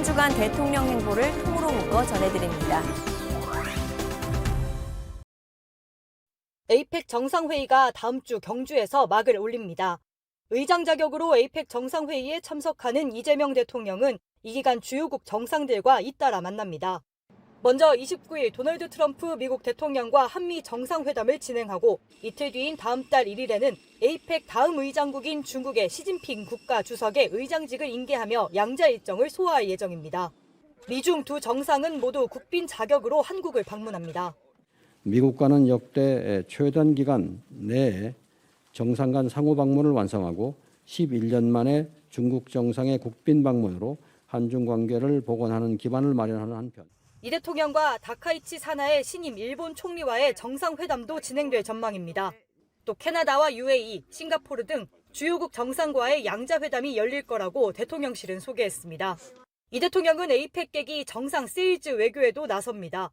한 주간 대통령 행보를 통으로 묶어 전해드립니다. 에이펙 정상회의가 다음 주 경주에서 막을 올립니다. 의장 자격으로 에이펙 정상회의에 참석하는 이재명 대통령은 이 기간 주요국 정상들과 잇따라 만납니다. 먼저 29일 도널드 트럼프 미국 대통령과 한미 정상회담을 진행하고 이틀 뒤인 다음 달 1일에는 에이펙 다음 의장국인 중국의 시진핑 국가 주석의 의장직을 인계하며 양자 일정을 소화할 예정입니다. 미중 두 정상은 모두 국빈 자격으로 한국을 방문합니다. 미국과는 역대 최단 기간 내에 정상 간 상호 방문을 완성하고 11년 만에 중국 정상의 국빈 방문으로 한중 관계를 복원하는 기반을 마련하는 한편 이 대통령과 다카이치 사나의 신임 일본 총리와의 정상회담도 진행될 전망입니다. 또 캐나다와 UAE, 싱가포르 등 주요국 정상과의 양자회담이 열릴 거라고 대통령실은 소개했습니다. 이 대통령은 에이펙 계기 정상 세일즈 외교에도 나섭니다.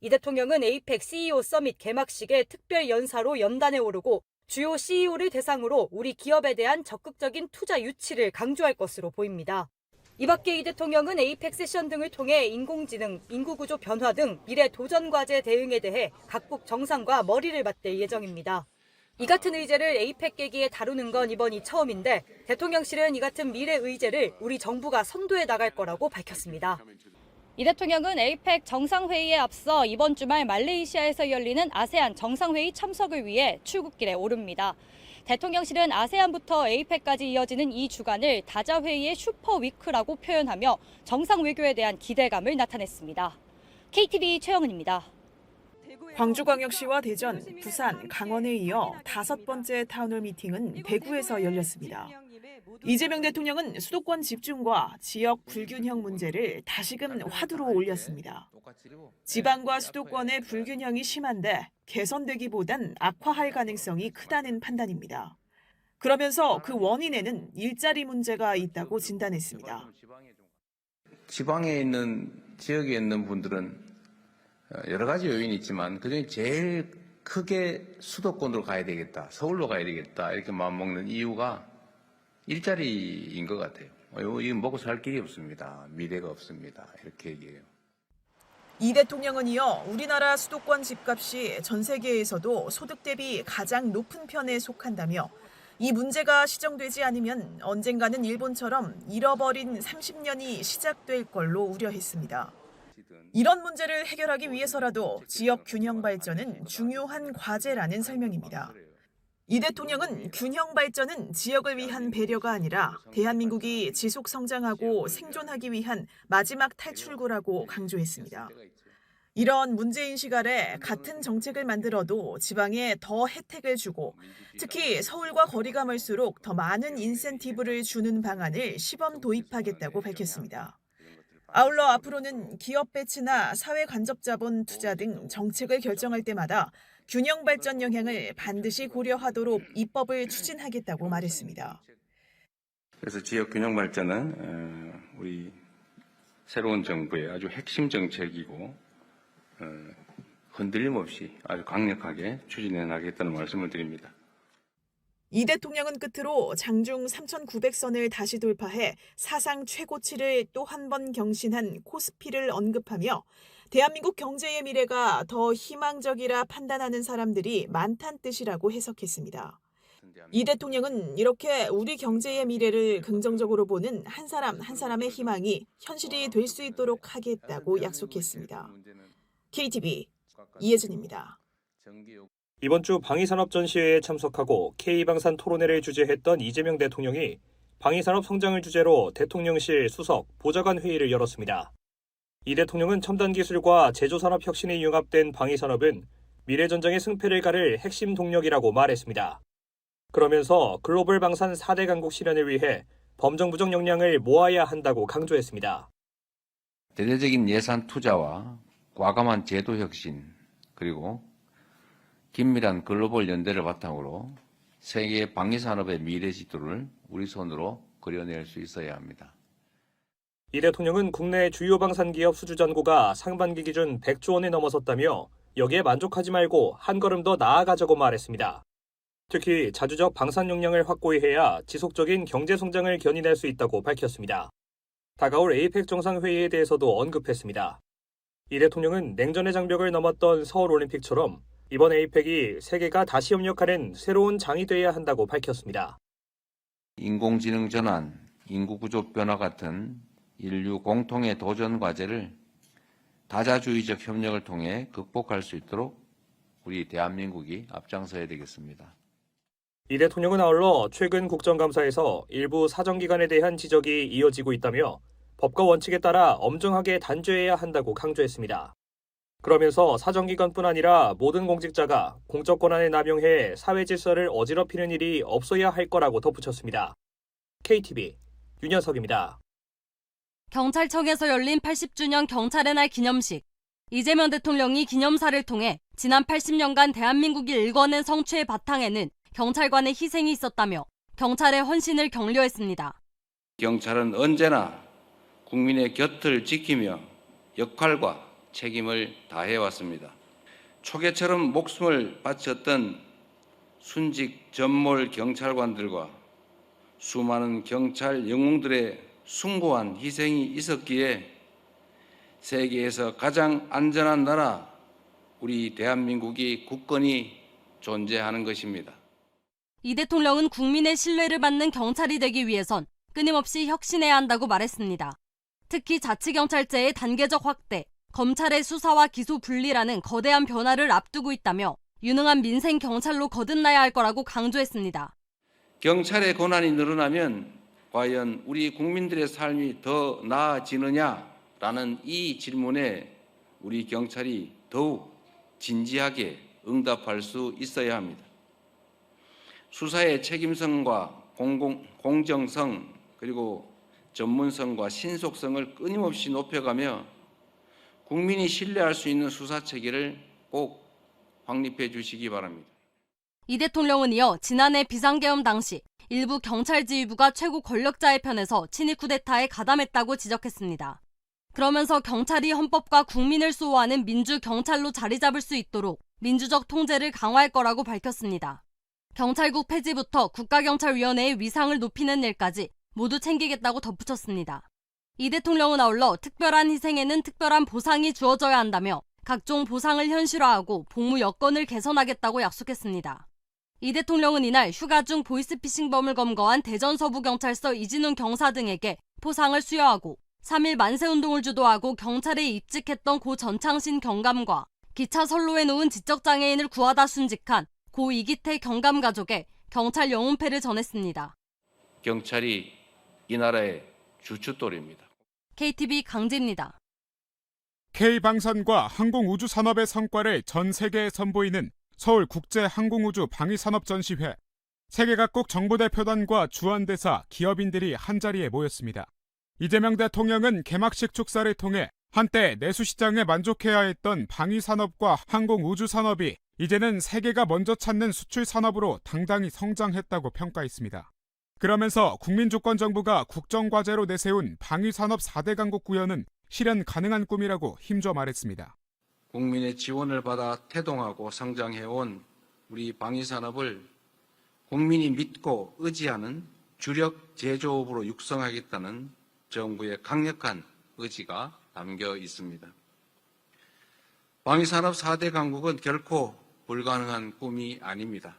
이 대통령은 에이펙 CEO 서밋 개막식에 특별 연사로 연단에 오르고 주요 CEO를 대상으로 우리 기업에 대한 적극적인 투자 유치를 강조할 것으로 보입니다. 이 밖에 이 대통령은 에이펙 세션 등을 통해 인공지능, 인구구조 변화 등 미래 도전 과제 대응에 대해 각국 정상과 머리를 맞댈 예정입니다. 이 같은 의제를 에이펙 계기에 다루는 건 이번이 처음인데 대통령실은 이 같은 미래 의제를 우리 정부가 선도해 나갈 거라고 밝혔습니다. 이 대통령은 에이펙 정상회의에 앞서 이번 주말 말레이시아에서 열리는 아세안 정상회의 참석을 위해 출국길에 오릅니다. 대통령실은 아세안부터 에이펙까지 이어지는 이 주간을 다자회의의 슈퍼위크라고 표현하며 정상 외교에 대한 기대감을 나타냈습니다. KTV 최영은입니다. 광주광역시와 대전, 부산, 강원에 이어 다섯 번째 타운홀 미팅은 대구에서 열렸습니다. 이재명 대통령은 수도권 집중과 지역 불균형 문제를 다시금 화두로 올렸습니다. 지방과 수도권의 불균형이 심한데 개선되기보단 악화할 가능성이 크다는 판단입니다. 그러면서 그 원인에는 일자리 문제가 있다고 진단했습니다. 지방에 있는 지역에 있는 분들은 어, 여러 가지 요인이 있지만 그중에 제일 크게 수도권으로 가야 되겠다, 서울로 가야 되겠다 이렇게 마음먹는 이유가 일자리인 것 같아요. 어, 이거 먹고 살 길이 없습니다. 미래가 없습니다. 이렇게 얘기해요. 이 대통령은 이어 우리나라 수도권 집값이 전 세계에서도 소득 대비 가장 높은 편에 속한다며 이 문제가 시정되지 않으면 언젠가는 일본처럼 잃어버린 30년이 시작될 걸로 우려했습니다. 이런 문제를 해결하기 위해서라도 지역 균형 발전은 중요한 과제라는 설명입니다. 이 대통령은 균형 발전은 지역을 위한 배려가 아니라 대한민국이 지속 성장하고 생존하기 위한 마지막 탈출구라고 강조했습니다. 이런 문제인식 아래 같은 정책을 만들어도 지방에 더 혜택을 주고 특히 서울과 거리가 멀수록 더 많은 인센티브를 주는 방안을 시범 도입하겠다고 밝혔습니다. 아울러 앞으로는 기업 배치나 사회 간접 자본 투자 등 정책을 결정할 때마다 균형 발전 영향을 반드시 고려하도록 입법을 추진하겠다고 말했습니다. 그래서 지역 균형 발전은 어, 우리 새로운 정부의 아주 핵심 정책이고 어, 흔들림 없이 아주 강력하게 추진해 나가겠다는 말씀을 드립니다. 이 대통령은 끝으로 장중 3,900선을 다시 돌파해 사상 최고치를 또 한 번 경신한 코스피를 언급하며 대한민국 경제의 미래가 더 희망적이라 판단하는 사람들이 많단 뜻이라고 해석했습니다. 이 대통령은 이렇게 우리 경제의 미래를 긍정적으로 보는 한 사람 한 사람의 희망이 현실이 될 수 있도록 하겠다고 약속했습니다. KTV 이혜진입니다. 이번 주 방위산업 전시회에 참석하고 K방산 토론회를 주재했던 이재명 대통령이 방위산업 성장을 주제로 대통령실 수석 보좌관 회의를 열었습니다. 이 대통령은 첨단 기술과 제조산업 혁신이 융합된 방위산업은 미래전쟁의 승패를 가를 핵심 동력이라고 말했습니다. 그러면서 글로벌 방산 4대 강국 실현을 위해 범정부정 역량을 모아야 한다고 강조했습니다. 대대적인 예산 투자와 과감한 제도 혁신 그리고 긴밀한 글로벌 연대를 바탕으로 세계 방위 산업의 미래 지도를 우리 손으로 그려낼 수 있어야 합니다. 이 대통령은 국내 주요 방산 기업 수주 잔고가 상반기 기준 100조 원에 넘어섰다며 여기에 만족하지 말고 한 걸음 더 나아가자고 말했습니다. 특히 자주적 방산 역량을 확고히 해야 지속적인 경제 성장을 견인할 수 있다고 밝혔습니다. 다가올 에이펙 정상회의에 대해서도 언급했습니다. 이 대통령은 냉전의 장벽을 넘었던 서울올림픽처럼 이번 에이펙이 세계가 다시 협력하는 새로운 장이 돼야 한다고 밝혔습니다. 인공지능 전환, 인구구조 변화 같은 인류 공통의 도전 과제를 다자주의적 협력을 통해 극복할 수 있도록 우리 대한민국이 앞장서야 되겠습니다. 이 대통령은 아울러 최근 국정감사에서 일부 사정기관에 대한 지적이 이어지고 있다며 법과 원칙에 따라 엄정하게 단죄해야 한다고 강조했습니다. 그러면서 사정기관뿐 아니라 모든 공직자가 공적 권한을 남용해 사회 질서를 어지럽히는 일이 없어야 할 거라고 덧붙였습니다. KTV 윤현석입니다. 경찰청에서 열린 80주년 경찰의 날 기념식. 이재명 대통령이 기념사를 통해 지난 80년간 대한민국이 일궈낸 성취의 바탕에는 경찰관의 희생이 있었다며 경찰의 헌신을 격려했습니다. 경찰은 언제나 국민의 곁을 지키며 역할과 책임을 다해왔습니다. 초계처럼 목숨을 바쳤던 순직 전몰 경찰관들과 수많은 경찰 영웅들의 숭고한 희생이 있었기에 세계에서 가장 안전한 나라 우리 대한민국이 굳건히 존재하는 것입니다. 이 대통령은 국민의 신뢰를 받는 경찰이 되기 위해선 끊임없이 혁신해야 한다고 말했습니다. 특히 자치경찰제의 단계적 확대, 검찰의 수사와 기소 분리라는 거대한 변화를 앞두고 있다며 유능한 민생 경찰로 거듭나야 할 거라고 강조했습니다. 경찰의 권한이 늘어나면 과연 우리 국민들의 삶이 더 나아지느냐라는 이 질문에 우리 경찰이 더욱 진지하게 응답할 수 있어야 합니다. 수사의 책임성과 공공, 공정성 그리고 전문성과 신속성을 끊임없이 높여가며 국민이 신뢰할 수 있는 수사 체계를 꼭 확립해 주시기 바랍니다. 이 대통령은 이어 지난해 비상계엄 당시 일부 경찰 지휘부가 최고 권력자의 편에서 친일 쿠데타에 가담했다고 지적했습니다. 그러면서 경찰이 헌법과 국민을 수호하는 민주 경찰로 자리 잡을 수 있도록 민주적 통제를 강화할 거라고 밝혔습니다. 경찰국 폐지부터 국가경찰위원회의 위상을 높이는 일까지 모두 챙기겠다고 덧붙였습니다. 이 대통령은 아울러 특별한 희생에는 특별한 보상이 주어져야 한다며 각종 보상을 현실화하고 복무 여건을 개선하겠다고 약속했습니다. 이 대통령은 이날 휴가 중 보이스피싱범을 검거한 대전 서부경찰서 이진훈 경사 등에게 포상을 수여하고 3일 만세운동을 주도하고 경찰에 입직했던 고 전창신 경감과 기차 선로에 놓은 지적장애인을 구하다 순직한 고 이기태 경감 가족에 경찰 영혼패를 전했습니다. 경찰이 이 나라의 주춧돌입니다. KTV 강지입니다. K방산과 항공우주산업의 성과를 전 세계에 선보이는 서울 국제항공우주 방위산업전시회. 세계 각국 정부 대표단과 주한대사, 기업인들이 한자리에 모였습니다. 이재명 대통령은 개막식 축사를 통해 한때 내수시장에 만족해야 했던 방위산업과 항공우주산업이 이제는 세계가 먼저 찾는 수출산업으로 당당히 성장했다고 평가했습니다. 그러면서 국민주권정부가 국정과제로 내세운 방위산업 4대 강국 구현은 실현 가능한 꿈이라고 힘줘 말했습니다. 국민의 지원을 받아 태동하고 성장해온 우리 방위산업을 국민이 믿고 의지하는 주력 제조업으로 육성하겠다는 정부의 강력한 의지가 담겨 있습니다. 방위산업 4대 강국은 결코 불가능한 꿈이 아닙니다.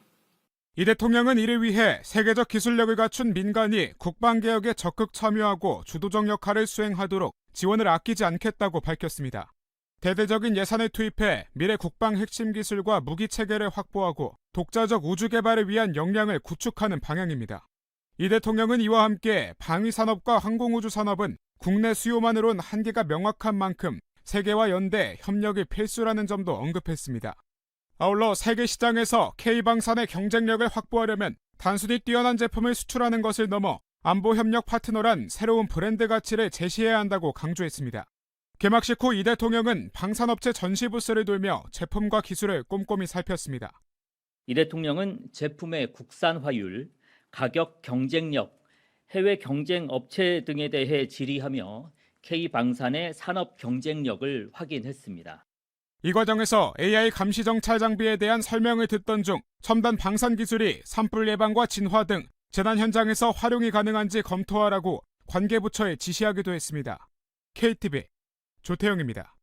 이 대통령은 이를 위해 세계적 기술력을 갖춘 민간이 국방개혁에 적극 참여하고 주도적 역할을 수행하도록 지원을 아끼지 않겠다고 밝혔습니다. 대대적인 예산을 투입해 미래 국방 핵심 기술과 무기 체계를 확보하고 독자적 우주 개발을 위한 역량을 구축하는 방향입니다. 이 대통령은 이와 함께 방위 산업과 항공우주 산업은 국내 수요만으론 한계가 명확한 만큼 세계와 연대, 협력이 필수라는 점도 언급했습니다. 아울러 세계 시장에서 K방산의 경쟁력을 확보하려면 단순히 뛰어난 제품을 수출하는 것을 넘어 안보 협력 파트너란 새로운 브랜드 가치를 제시해야 한다고 강조했습니다. 개막식 후 이 대통령은 방산업체 전시 부스를 돌며 제품과 기술을 꼼꼼히 살폈습니다. 이 대통령은 제품의 국산화율, 가격 경쟁력, 해외 경쟁 업체 등에 대해 질의하며 K방산의 산업 경쟁력을 확인했습니다. 이 과정에서 AI 감시 정찰 장비에 대한 설명을 듣던 중 첨단 방산 기술이 산불 예방과 진화 등 재난 현장에서 활용이 가능한지 검토하라고 관계 부처에 지시하기도 했습니다. KTV 조태영입니다.